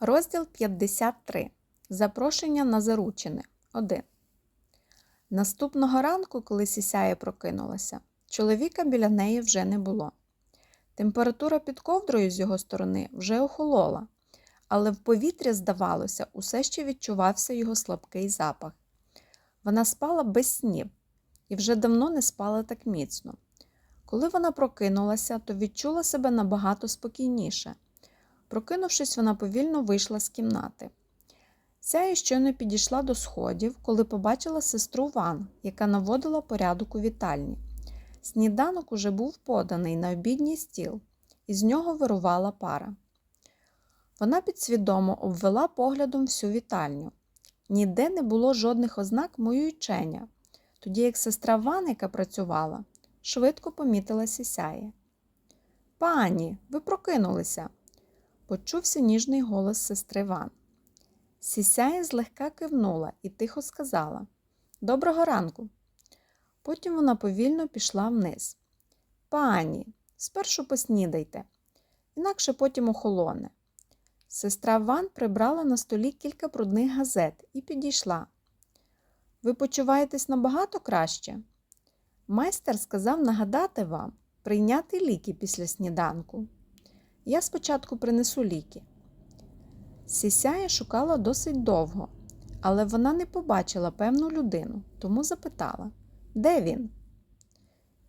Розділ 53. Запрошення на заручини. 1. Наступного ранку, коли сісяє прокинулася, чоловіка біля неї вже не було. Температура під ковдрою з його сторони вже охолола, але в повітрі, здавалося, усе ще відчувався його слабкий запах. Вона спала без снів і вже давно не спала так міцно. Коли вона прокинулася, то відчула себе набагато спокійніше. Прокинувшись, вона повільно вийшла з кімнати. Сяя щойно підійшла до сходів, коли побачила сестру Ван, яка наводила порядок у вітальні. Сніданок уже був поданий на обідній стіл, і з нього вирувала пара. Вона підсвідомо обвела поглядом всю вітальню. Ніде не було жодних ознак моючення, тоді як сестра Ван, яка працювала, швидко помітила сісяє. Пані, ви прокинулися почувся ніжний голос сестри Ван. Сісяє злегка кивнула і тихо сказала Доброго ранку. Потім вона повільно пішла вниз. Пані, спершу поснідайте, інакше потім охолоне. Сестра Ван прибрала на столі кілька брудних газет і підійшла. Ви почуваєтесь набагато краще? Майстер сказав нагадати вам прийняти ліки після сніданку. Я спочатку принесу ліки. Сісяя шукала досить довго, але вона не побачила певну людину, тому запитала Де він?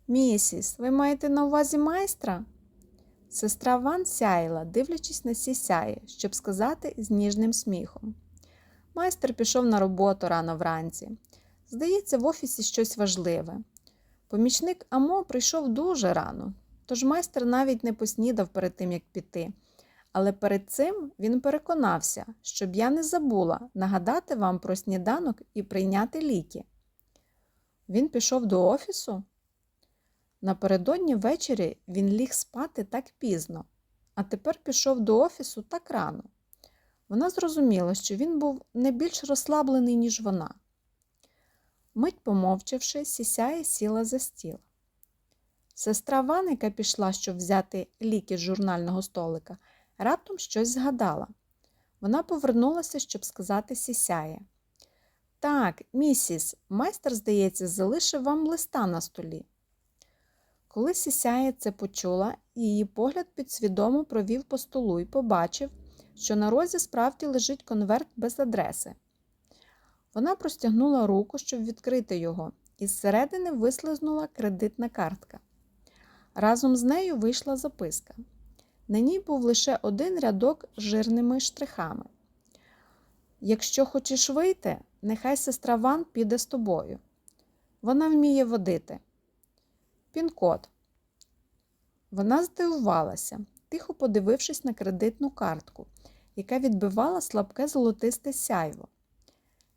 Місіс, ви маєте на увазі майстра? Сестра Ван сяяла, дивлячись на сісяє, щоб сказати з ніжним сміхом. Майстер пішов на роботу рано вранці. Здається, в офісі щось важливе. Помічник Амо прийшов дуже рано, Тож майстер навіть не поснідав перед тим, як піти. Але перед цим він переконався, щоб я не забула нагадати вам про сніданок і прийняти ліки. Він пішов до офісу. Напередодні ввечері він ліг спати так пізно, а тепер пішов до офісу так рано. Вона зрозуміла, що він був не більш розслаблений, ніж вона. Мить помовчавши, сісяє сіла за стіл. Сестра Ваника пішла, щоб взяти ліки з журнального столика, раптом щось згадала. Вона повернулася, щоб сказати сісяє. Так, місіс, майстер, здається, залишив вам листа на столі. Коли сісяє це почула, її погляд підсвідомо провів по столу і побачив, що на розі справді лежить конверт без адреси. Вона простягнула руку, щоб відкрити його, і зсередини вислизнула кредитна картка. Разом з нею вийшла записка. На ній був лише один рядок з жирними штрихами. Якщо хочеш вийти, нехай сестра Ван піде з тобою. Вона вміє водити. Пін-код. Вона здивувалася, тихо подивившись на кредитну картку, яка відбивала слабке золотисте сяйво.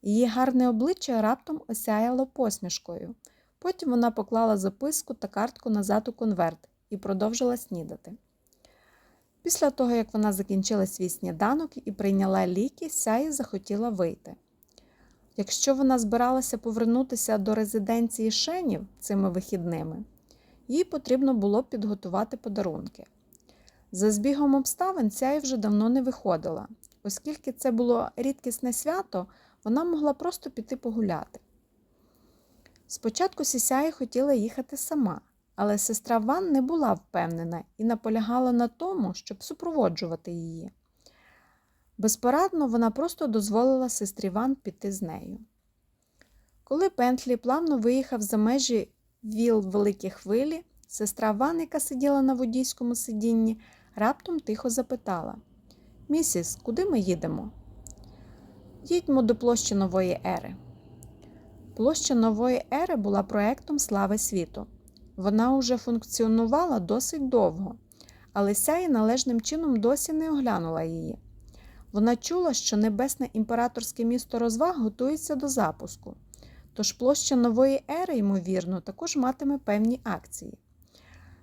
Її гарне обличчя раптом осяяло посмішкою. Потім вона поклала записку та картку назад у конверт і продовжила снідати. Після того, як вона закінчила свій сніданок і прийняла ліки, сяї захотіла вийти. Якщо вона збиралася повернутися до резиденції шенів цими вихідними, їй потрібно було підготувати подарунки. За збігом обставин сяй вже давно не виходила, оскільки це було рідкісне свято, вона могла просто піти погуляти. Спочатку Сісяя хотіла їхати сама, але сестра Ван не була впевнена і наполягала на тому, щоб супроводжувати її. Безпорадно вона просто дозволила сестрі Ван піти з нею. Коли Пентлі плавно виїхав за межі віл великі хвилі, сестра Ван, яка сиділа на водійському сидінні, раптом тихо запитала Місіс, куди ми їдемо? Їдьмо до площі нової ери. Площа нової ери була проектом слави світу. Вона уже функціонувала досить довго, але сяї належним чином досі не оглянула її. Вона чула, що небесне імператорське місто розваг готується до запуску, тож площа нової ери, ймовірно, також матиме певні акції.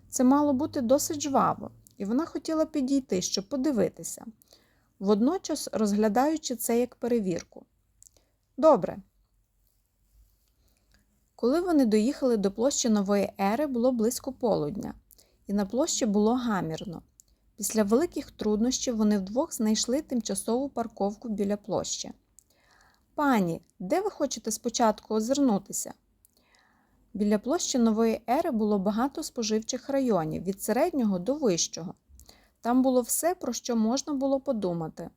Це мало бути досить жваво, і вона хотіла підійти, щоб подивитися, водночас розглядаючи це як перевірку. Добре, коли вони доїхали до площі Нової Ери, було близько полудня, і на площі було гамірно. Після великих труднощів вони вдвох знайшли тимчасову парковку біля площі. Пані, де ви хочете спочатку озирнутися? Біля площі нової ери було багато споживчих районів від середнього до вищого. Там було все, про що можна було подумати.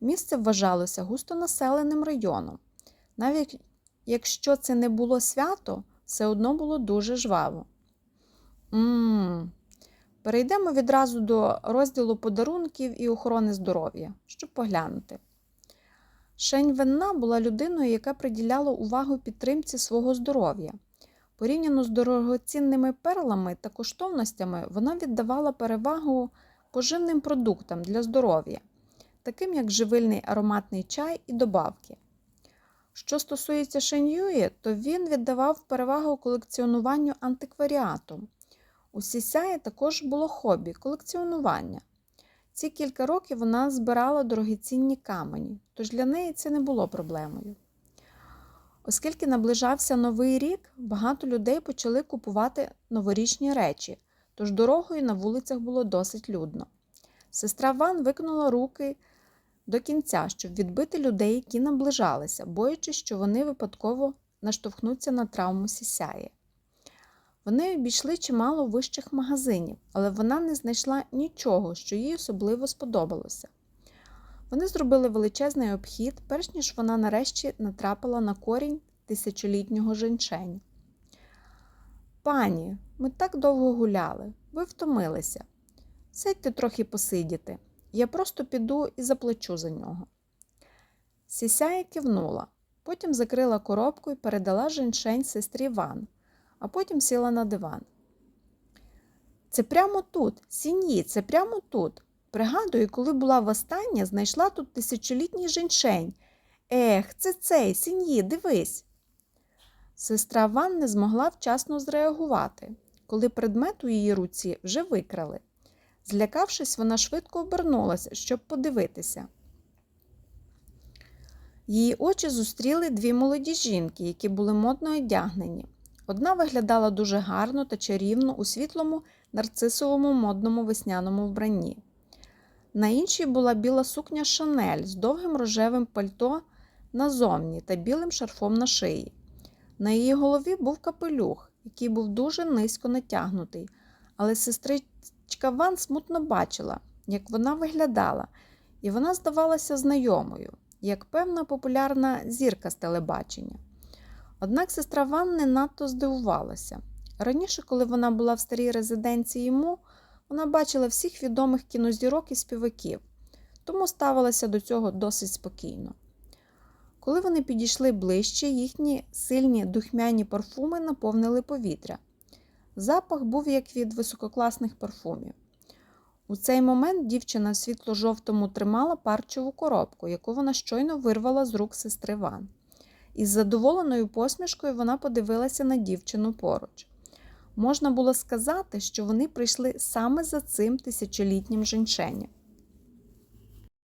Місце вважалося густонаселеним районом. Навіть якщо це не було свято, все одно було дуже жваво. Мм. Перейдемо відразу до розділу подарунків і охорони здоров'я, щоб поглянути. Шень Венна була людиною, яка приділяла увагу підтримці свого здоров'я. Порівняно з дорогоцінними перлами та коштовностями, вона віддавала перевагу поживним продуктам для здоров'я, таким як живильний ароматний чай і добавки. Що стосується Шеньюї, то він віддавав перевагу колекціонуванню антикваріату. У Сісяї також було хобі колекціонування. Ці кілька років вона збирала дорогоцінні камені, тож для неї це не було проблемою. Оскільки наближався новий рік, багато людей почали купувати новорічні речі, тож дорогою на вулицях було досить людно. Сестра Ван викинула руки до кінця, щоб відбити людей, які наближалися, боячись, що вони випадково наштовхнуться на травму сісяї. Вони обійшли чимало вищих магазинів, але вона не знайшла нічого, що їй особливо сподобалося. Вони зробили величезний обхід, перш ніж вона нарешті натрапила на корінь тисячолітнього женьшень. Пані, ми так довго гуляли, ви втомилися. Сядьте трохи посидіти. Я просто піду і заплачу за нього. Сісяя кивнула, потім закрила коробку і передала женьшень сестрі Ван, а потім сіла на диван. Це прямо тут, сіньї, це прямо тут. Пригадую, коли була востаннє, знайшла тут тисячолітній женьшень. Ех, це цей, сіньї, дивись. Сестра Ван не змогла вчасно зреагувати, коли предмет у її руці вже викрали. Злякавшись, вона швидко обернулася, щоб подивитися. Її очі зустріли дві молоді жінки, які були модно одягнені. Одна виглядала дуже гарно та чарівно у світлому нарцисовому модному весняному вбранні. На іншій була біла сукня Шанель з довгим рожевим пальто назовні та білим шарфом на шиї. На її голові був капелюх, який був дуже низько натягнутий, але сестричка Ван смутно бачила, як вона виглядала, і вона здавалася знайомою, як певна популярна зірка з телебачення. Однак сестра Ван не надто здивувалася. Раніше, коли вона була в старій резиденції йому, вона бачила всіх відомих кінозірок і співаків, тому ставилася до цього досить спокійно. Коли вони підійшли ближче, їхні сильні духмяні парфуми наповнили повітря. Запах був як від висококласних парфумів. У цей момент дівчина в світло-жовтому тримала парчеву коробку, яку вона щойно вирвала з рук сестри Ван. Із задоволеною посмішкою вона подивилася на дівчину поруч. Можна було сказати, що вони прийшли саме за цим тисячолітнім женьшенем.